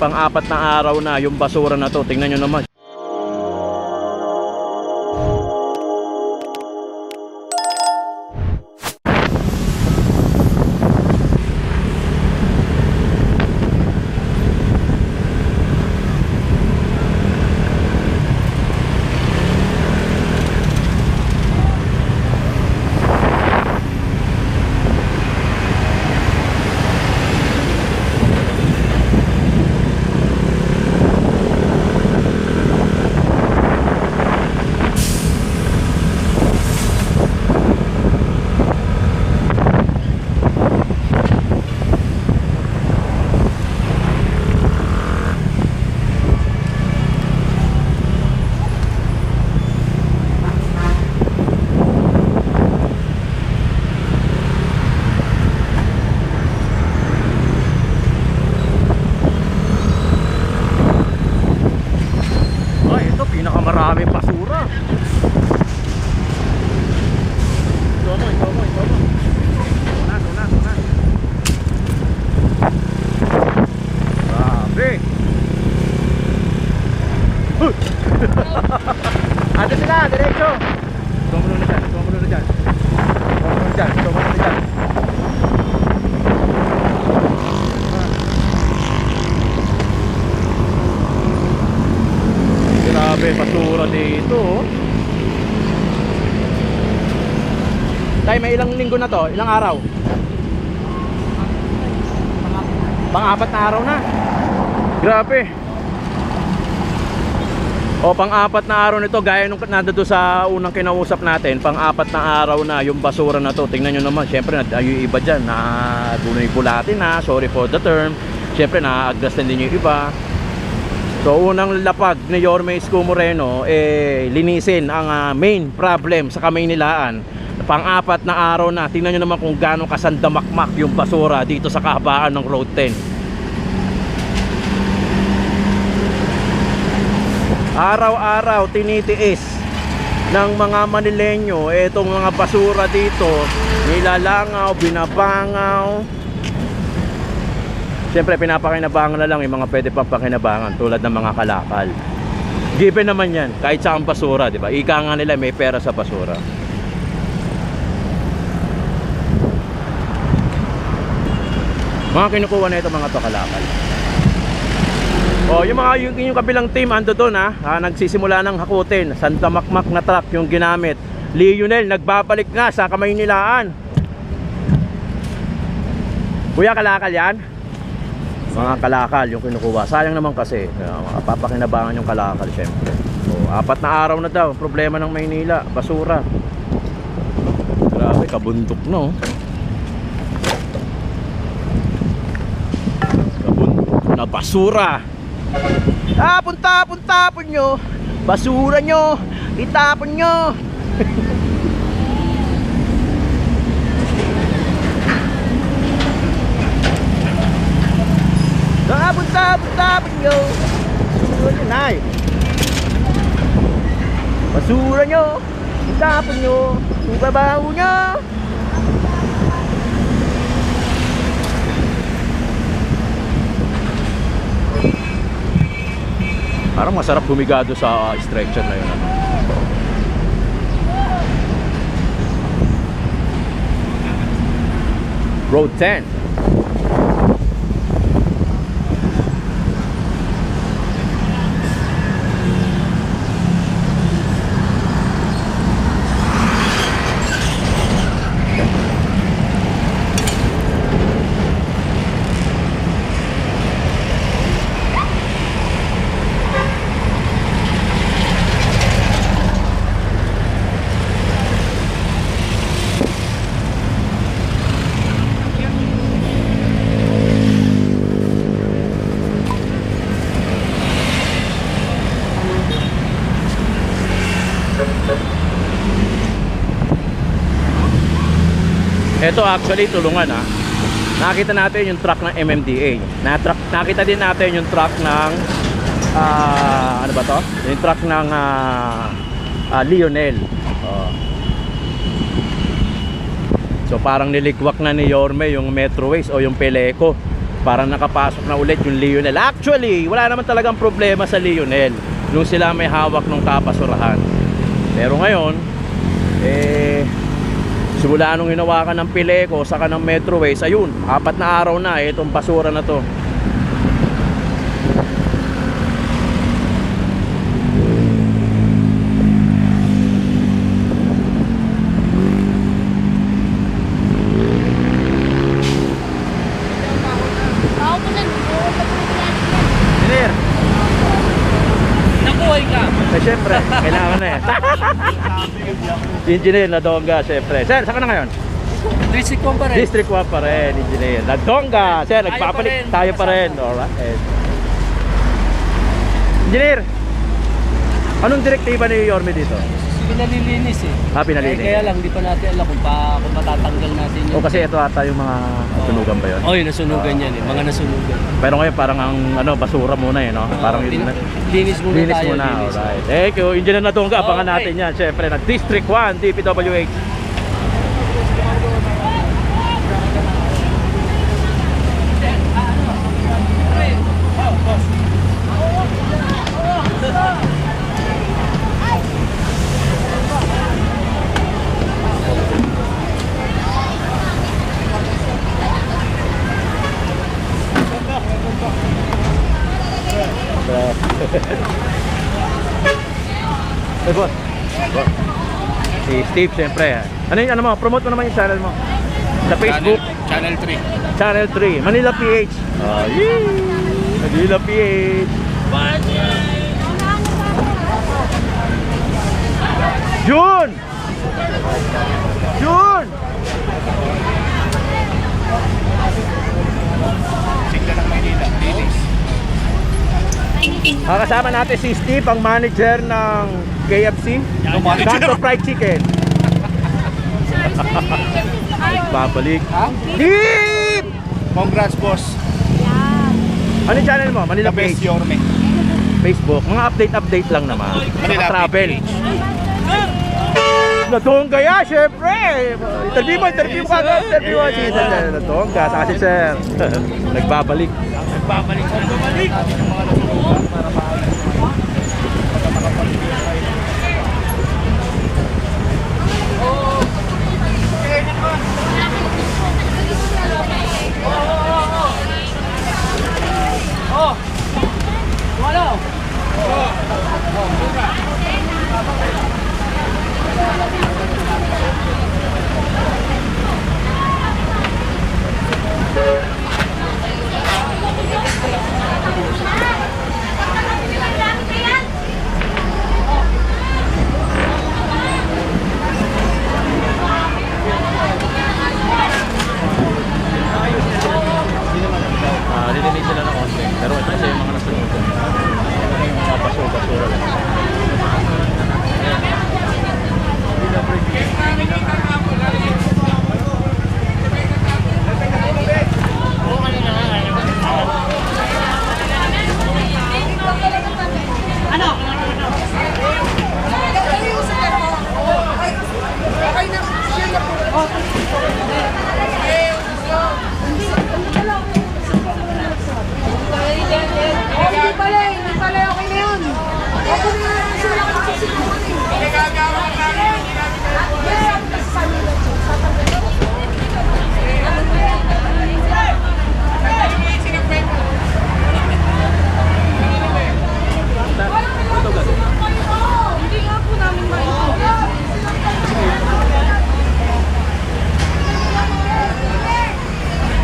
pang-apat na araw na yung basura na to. Tingnan nyo naman. Ay, ito pinakamaraming basura. Ito mo, ito mo, ito mo. Tuna, tuna, tuna. Grabe. Ano sila? Diretso. Ito mo na dyan, ito mo na dyan. Ito mo na dyan, ito mo na dyan. Grabe, basura dito. oh. Tay, may ilang linggo na to? Ilang araw? Pang-apat na araw na. Grabe. O, pang-apat na araw nito, gaya nung nandito sa unang kinausap natin, pang-apat na araw na yung basura na to. Tingnan nyo naman, syempre, yung iba dyan, na gunoy bulati na, sorry for the term. Syempre, na-agdas na din yung iba. So unang lapag ni Yorme Isko Moreno eh linisin ang ah, main problem sa Kamaynilaan. Pang-apat na araw na. Tingnan niyo naman kung gaano kasandamakmak yung basura dito sa kahabaan ng Road 10. Araw-araw tinitiis ng mga Manilenyo itong mga basura dito nilalangaw, binabangaw Siyempre pinapakinabangan na lang yung mga pwede pang pakinabangan tulad ng mga kalakal. Given naman yan, kahit saan basura, di ba? Ika nga nila may pera sa basura. Mga kinukuha na ito mga to kalakal. Oh, yung mga yung, yung kabilang team ando doon ha, ah, nagsisimula ng hakutin. Santa Makmak na truck yung ginamit. Lionel nagbabalik nga sa Kamaynilaan. Kuya kalakal yan? Mga kalakal yung kinukuha. Sayang naman kasi, uh, papakinabangan yung kalakal syempre. So, apat na araw na daw, problema ng Maynila, basura. Grabe, kabundok no. Kabundok na basura. Ah, punta, punta po nyo. Basura nyo, itapon nyo. Sabon, sabon nyo Basura nyo, nay. Basura nyo. Itapon nyo. Ibabaho nyo. Parang masarap bumigado sa uh, stretcher na yun ano? Road 10 Ito actually tulungan ha. Nakita natin yung truck ng MMDA. Na truck, nakita din natin yung truck ng ah, ano ba to? Yung truck ng ah, ah, Lionel. Oh. So parang nilikwak na ni Yorme yung Metroways o yung Peleco. para nakapasok na ulit yung Lionel. Actually, wala naman talagang problema sa Lionel nung sila may hawak ng kapasurahan. Pero ngayon, eh, simula nung hinawakan ng Pileco saka ng Metroways, ayun, apat na araw na eh, itong basura na to. Ako po na. Engineer, Nakuhay ka. eh syempre, kailangan na eh. Engineer, Nadonga, syempre. Sir, saan ka na ngayon? District ko pa rin. District 1 pa rin, Engineer. Nadonga, sir, Tayo nagpapalit. pa rin. Tayo pa rin. Alright. Engineer, anong direktiba ni Yorme dito? Pinalilinis eh. Ah, pinalinis. Eh, kaya lang, di pa natin alam kung, pa, kung matatanggal natin O yun. kasi ito ata yung mga sunugan ba yun? Oh, yun, nasunugan yan eh. Mga nasunugan. Pero ngayon parang ang ano, basura muna eh, no? Parang yun. linis muna Linis tayo. muna. linis. Alright. Thank you. Engineer Nadonga, abangan Okay. natin yan. Siyempre, na District 1, DPWH. Hey, boss. Boss. Si Steve, siyempre. Ano yung ano mo? Promote mo naman yung channel mo. Sa Facebook, Channel 3. Channel 3, Manila PH. Oh, yee! Manila PH. June! June! Sigla ng Maynila. Linis. Kakasama natin si Steve, ang manager ng KFC. Santo Fried Chicken. Babalik. Steve! Congrats, boss. Ano yung channel mo? Manila The best. Yorme. Facebook. Mga update-update lang naman. Manila Saka travel. Natongga ya, syempre. Interview mo, interview mo ka. Interview mo si Sir Natongga. Saka si Sir. Nagbabalik. Nagbabalik. Nagbabalik. Wala. Ah, lilinis sila ng konti. Pero ito kasi yung mga nasunod. Yung mga basura-basura lang. Oh, hindi pala, hindi pala okay na yun. Ako na nga, kasi wala ka nagsisigawan eh. Hindi nga po namin maintindihan.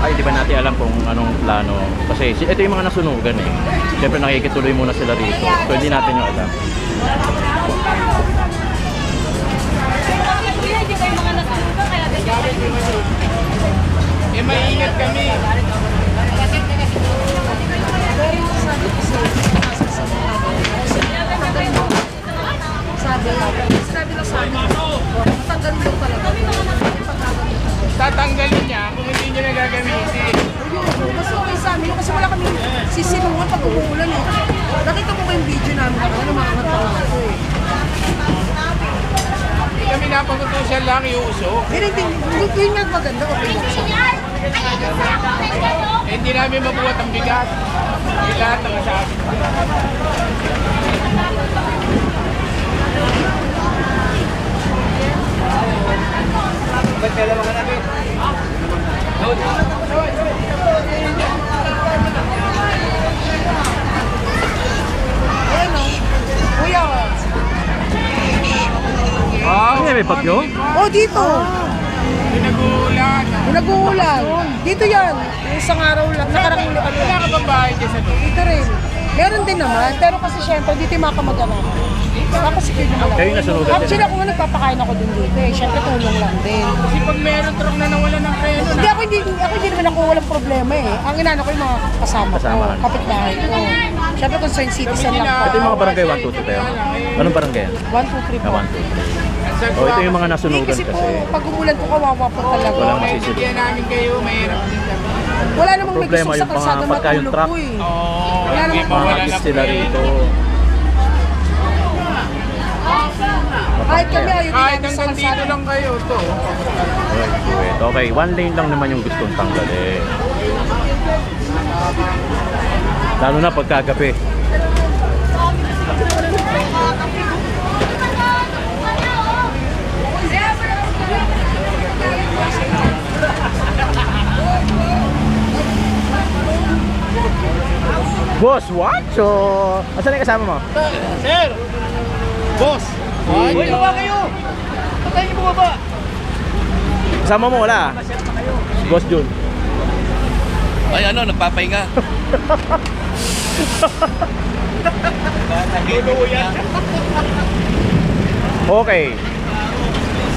Ay, di ba natin alam kung anong plano? Kasi si- ito yung mga nasunugan eh. Siyempre nakikituloy muna sila rito. So hindi natin yung alam. Eh, maingat kami. Sabi, sabi lang sa amin, tanggalin daw talaga. Tatanggalin niya kung hindi niya nagagamitin. Ayun, mas okay sa amin kasi wala kami sisinungan pag umuulan eh. Nakita mo ba yung video namin na ano, mga katawa ko eh. Hindi kami napagutusan lang yung uso. Pero hindi, hindi, yun nga maganda, okay. Eh, hindi namin mabuhat ang bigat. Yung lahat ng kasabi. Ayan o. Kuya. Ah, may bagyo? Oh, dito. Pinagulan. Yung nag-uulan. Dito yan. Yung isang araw lang. Nakarang ulit ano. Wala ka ba bahay dyan sa doon? Dito rin. Meron din naman. Pero kasi syempre, dito yung mga kamag-anak. Tapos secure naman ako. Kayo nasunugan din. Actually, ako nga nagpapakain ako din dito eh. Syempre, tulong lang din. Kasi pag meron truck na nawala ng preno Hindi. Ako hindi, ako hindi naman ako walang problema eh. Ang inano ko yung mga kasama, Kasama. ko, kapitbahay ko. Syempre concerned citizen lang Ito yung po. mga barangay 1, 2, 3 tayo. Anong barangay yan? 1, 2, 3 po. Ah, 1, 2, 3. Oh, ito yung mga Hindi nasunugan kasi po, kasi. pag umulan po kawawa po talaga. Wala Wala, masisip. Hindi namin kayo, mahirap din kami. namang may Problema gusto sa yung mga kalsada pagka yung matulog truck. po eh. Oo, Wala namang Mahagis ng sila preno. rito. Kahit kami ayaw din Kahit namin sa hanggang dito kalsada. lang kayo, to. Okay, wait. Okay, one lane lang naman yung gustong tanggalin. Lalo na pagkagabi. Boss, what? So, asan yung kasama mo? Sir! Boss! Uy, baba kayo! Patay niyo bumaba! Kasama mo, wala? Boss Jun. Ay ano, nagpapahinga. Okay.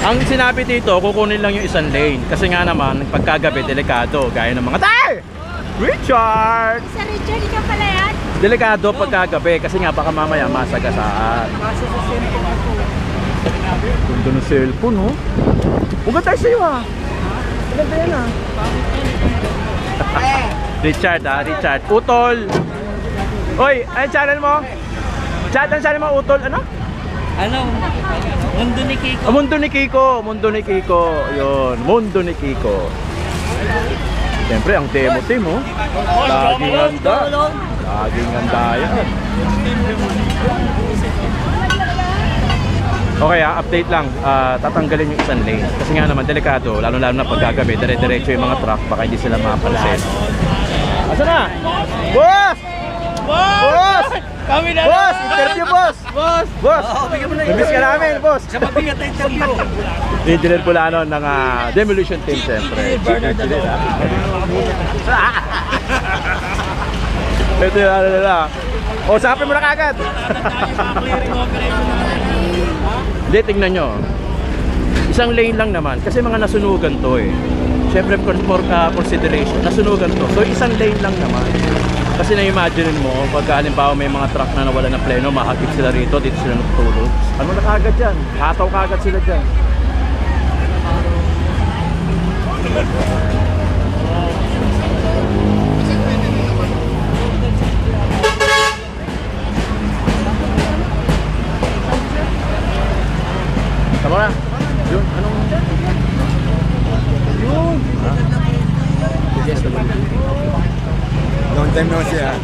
Ang sinabi dito, kukunin lang yung isang lane. Kasi nga naman, pagkagabi, delikado. Gaya ng mga tay! Richard! Sa Richard, ikaw pala yan? Delikado pagkagabi kasi nga baka mamaya masagasaan. Ganda ng cellphone, no? Huwag tayo sa'yo, ha? Maganda yan, ha? Richard, ha? Richard. Utol! Oy, ano channel mo? Chat, ang channel mo? Utol, ano? Ano? Mundo ni Kiko. Ah, Mundo ni Kiko, Mundo ni Kiko. Yun, Mundo ni Kiko. Siyempre, ang demo team, oh. Laging handa. Laging handa yan. Okay ah, update lang. Ah, tatanggalin yung isang lane. Kasi nga naman, delikado. Lalo-lalo na pagkagabi, dire-diretso yung mga truck. Baka hindi sila mapansin. Asa na? Boss! Boss! Kami na Boss! Interview, boss! Boss! Boss! Namiss ka namin, boss! Sa mabigat na interview. Engineer Pulano ng ah, Demolition Team, siyempre. Ah. Ito yung ano nila. O, sapin mo na kagad. Hindi, tingnan nyo. Isang lane lang naman. Kasi mga nasunugan to eh. Siyempre, for, for ah, consideration, nasunugan to. So, isang lane lang naman. Kasi na-imagine mo, pag halimbawa may mga truck na nawala ng pleno, mahagip sila rito, dito sila natutulog. Ano na kagad dyan? Hataw kagad sila dyan. Tama na. Yun, anong... Yun! Long time no see ah.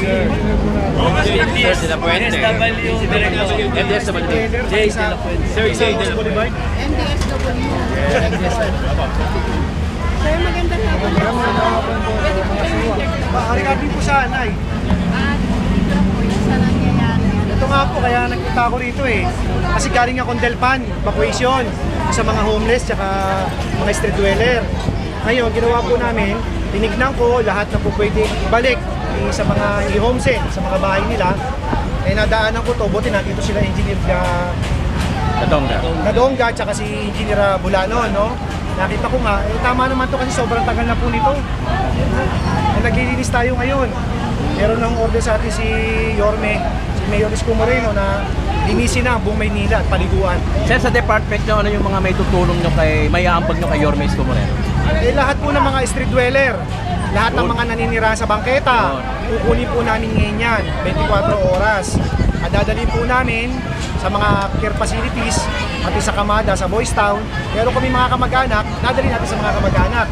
MDS de la Puente. MDS de la Puente. Jay de la Puente. Sir Jay de la Puente. Sir, magandang po. Sa anay. Ah, dito po yung sa nangyayari. Ito nga po, kaya nagpunta ako rito eh. Kasi galing akong Delpan, evacuation sa mga homeless tsaka mga street dweller. Ngayon, ginawa po namin, tinignan ko lahat na po pwede ibalik eh, sa mga i-homestead, sa mga bahay nila. Eh nadaanan ko to, buti nandito sila engineer ka Katongga. Nadongga at saka si Engineer Bulano, no? Nakita ko nga, eh, tama naman to kasi sobrang tagal na po nito. Eh, naglilinis tayo ngayon. Meron ng order sa atin si Yorme, si Mayor Isko Moreno na linisin na ang buong Maynila at paliguan. Sir, sa department nyo, ano yung mga may tutulong nyo kay, may aambag nyo kay Yorme Isko Moreno? Eh, lahat po ng mga street dweller, lahat ng mga naninira sa bangketa, kukunin po namin ngayon yan, 24 oras. At dadalhin po namin sa mga care facilities, pati sa Kamada, sa Boys Town. Meron kami mga kamag-anak, dadalhin natin sa mga kamag-anak.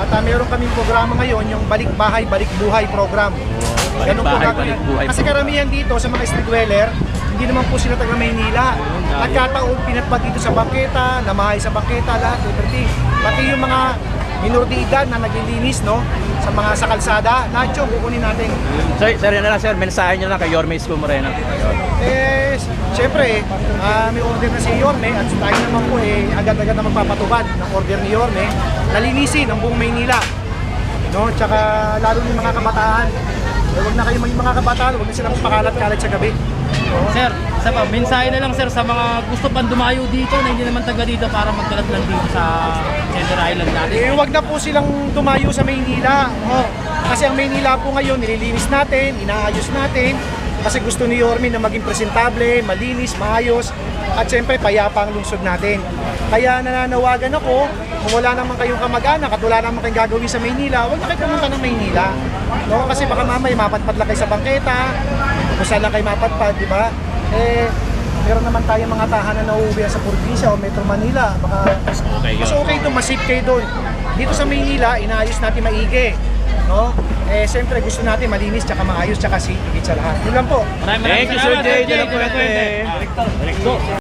At uh, meron kaming programa ngayon, yung Balik Bahay, Balik Buhay program. Balik Ganun Bahay. Balik Buhay Kasi karamihan dito sa mga street dweller, hindi naman po sila taga Maynila. Nagkataon pinatpad dito sa bangketa, namahay sa bangketa, lahat, everything. Pati yung mga minor de edad na naglilinis, no? Sa mga sa kalsada, yun, kukunin natin. Sir, sir, yan na lang sir, mensahe nyo na kay Yorme Isko Moreno. Eh, syempre, ah, may order na si Yorme at tayo naman po eh, agad-agad na magpapatubad ng order ni Yorme na linisin ang buong Maynila. No? Tsaka lalo yung mga kabataan. Eh, wag na kayo maging mga kabataan, wag na silang pakalat-kalat sa gabi. Sir, sa pa, mensahe na lang sir sa mga gusto pang dumayo dito na hindi naman taga dito para magkalat lang dito sa Center Island natin. Eh, wag na po silang tumayo sa Maynila. Oh. Kasi ang Maynila po ngayon, nililinis natin, inaayos natin. Kasi gusto ni Yorme na maging presentable, malinis, maayos. At syempre, payapa ang lungsod natin. Kaya nananawagan ako, kung wala naman kayong kamag-anak at wala naman kayong gagawin sa Maynila, huwag na kayo pumunta ng Maynila. No? Kasi baka mamaya mapatpat lang kayo sa bangketa, kung saan lang kayo mapatpat, di ba? Eh, meron naman tayong mga tahanan na uuwi sa probinsya o Metro Manila. Baka mas okay, mas okay doon, mas safe kayo doon. Dito sa Maynila, inaayos natin maigi. No? Eh, siyempre gusto natin malinis, tsaka maayos, tsaka safe, higit sa lahat. Yun lang po. Maraming maraming Thank you, Sir Jay Jay de la Puente. Director.